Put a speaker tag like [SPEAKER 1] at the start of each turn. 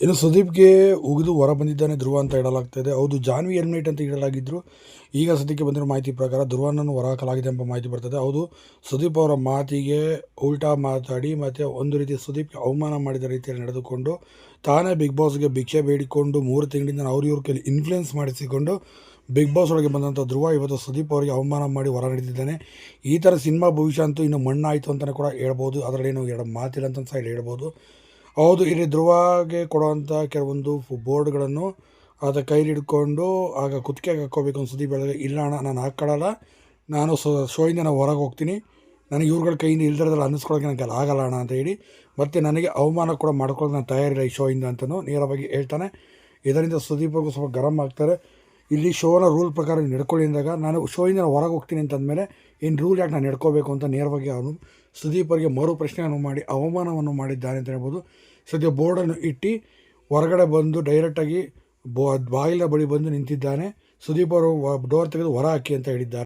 [SPEAKER 1] ಇನ್ನು ಸುದೀಪ್ಗೆ ಉಗಿದು ಹೊರ ಬಂದಿದ್ದಾನೆ ಧ್ರುವ ಅಂತ ಹೇಳಲಾಗ್ತಾ ಇದೆ. ಹೌದು, ಜಾನ್ವಿ ಎಲಿಮಿನೇಟ್ ಅಂತ ಹೇಳಲಾಗಿದ್ರು ಈಗ ಸದ್ಯಕ್ಕೆ ಬಂದಿರೋ ಮಾಹಿತಿ ಪ್ರಕಾರ ಧ್ರುವನನ್ನು ಹೊರ ಹಾಕಲಾಗಿದೆ ಎಂಬ ಮಾಹಿತಿ ಬರ್ತದೆ. ಹೌದು, ಸುದೀಪ್ ಅವರ ಮಾತಿಗೆ ಉಲ್ಟಾ ಮಾತಾಡಿ ಮತ್ತು ಒಂದು ರೀತಿ ಸುದೀಪ್ಗೆ ಅವಮಾನ ಮಾಡಿದ ರೀತಿಯಲ್ಲಿ ನಡೆದುಕೊಂಡು ತಾನೇ ಬಿಗ್ ಬಾಸ್ಗೆ ಭಿಕ್ಷೆ ಬೇಡಿಕೊಂಡು ಮೂರು ತಿಂಗಳಿಂದ ಅವ್ರ ಇವ್ರ ಕೈಲಿ ಇನ್ಫ್ಲುಯೆನ್ಸ್ ಮಾಡಿಸಿಕೊಂಡು ಬಿಗ್ ಬಾಸ್ ಒಳಗೆ ಬಂದಂಥ ಧ್ರುವ ಇವತ್ತು ಸುದೀಪ್ ಅವರಿಗೆ ಅವಮಾನ ಮಾಡಿ ಹೊರ ನಡೆದಿದ್ದಾನೆ. ಈ ಥರ ಸಿನಿಮಾ ಭವಿಷ್ಯ ಅಂತೂ ಇನ್ನು ಮಣ್ಣಾಯಿತು ಅಂತಲೇ ಕೂಡ ಹೇಳ್ಬೋದು. ಅದರಲ್ಲೇನು ಎರಡು ಮಾತಿಲ್ಲ ಅಂತ ಸಹ ಹೇಳ್ಬೋದು. ಹೌದು, ಇಲ್ಲಿ ಧ್ರುವಗೆ ಕೊಡುವಂಥ ಕೆಲವೊಂದು ಬೋರ್ಡ್ಗಳನ್ನು ಆತ ಕೈಲಿ ಹಿಡ್ಕೊಂಡು ಆಗ ಕುತ್ತಿಗೆಗೆ ಹಾಕೋಬೇಕು ಅಂತ ಸುದ್ದಿ ಹೇಳಿದ್ರೆ ಇಲ್ಲ ಅಣ್ಣ, ನಾನು ಹಾಕ್ಕೊಳ್ಳಲ್ಲ ನಾನು ಸೊ, ಶೋಯಿಂದ ನಾನು ಹೊರಗೆ ಹೋಗ್ತೀನಿ. ನನಗೆ ಇವ್ರುಗಳ ಕೈಯಿಂದ ಇಲ್ದಿರೋದ್ರಲ್ಲಿ ಅನ್ನಿಸ್ಕೊಳ್ಳೋಕೆ ನನಗೆ ಆಗಲ್ಲ ಅಣ್ಣ ಅಂತ ಹೇಳಿ. ಮತ್ತು ನನಗೆ ಅವಮಾನ ಕೂಡ ಮಾಡ್ಕೊಳ್ಳೋದು ನಾನು ತಯಾರಿಲ್ಲ ಈ ಶೋಯಿಂದ ಅಂತಲೂ ನೇರವಾಗಿ ಹೇಳ್ತಾನೆ. ಇದರಿಂದ ಸುದೀಪಗೂ ಸ್ವಲ್ಪ ಗರಂ ಆಗ್ತಾರೆ. ಇಲ್ಲಿ ಶೋನ ರೂಲ್ ಪ್ರಕಾರ ನಡ್ಕೊಳ್ಳಿ ಅಂದಾಗ ನಾನು ಶೋಯಿಂದ ನಾನು ಹೊರಗೆ ಹೋಗ್ತೀನಿ ಅಂತಂದಮೇಲೆ ಇನ್ನು ರೂಲ್ ಯಾಕೆ ನಾನು ನಡ್ಕೋಬೇಕು ಅಂತ ನೇರವಾಗಿ ಅವನು ಸುದೀಪ್ ಅವರಿಗೆ ಮರು ಪ್ರಶ್ನೆಯನ್ನು ಮಾಡಿ ಅವಮಾನವನ್ನು ಮಾಡಿದ್ದಾನೆ ಅಂತ ಹೇಳ್ಬೋದು. ಸದ್ಯ ಬೋರ್ಡನ್ನು ಇಟ್ಟು ಹೊರಗಡೆ ಬಂದು ಡೈರೆಕ್ಟಾಗಿ ಬೋ ಬಾಗಿಲ ಬಳಿ ಬಂದು ನಿಂತಿದ್ದಾನೆ. ಸುದೀಪ್ ಅವರು ಡೋರ್ ತೆಗೆದು ಹೊರ ಹಾಕಿ ಅಂತ ಹೇಳಿದ್ದಾರೆ.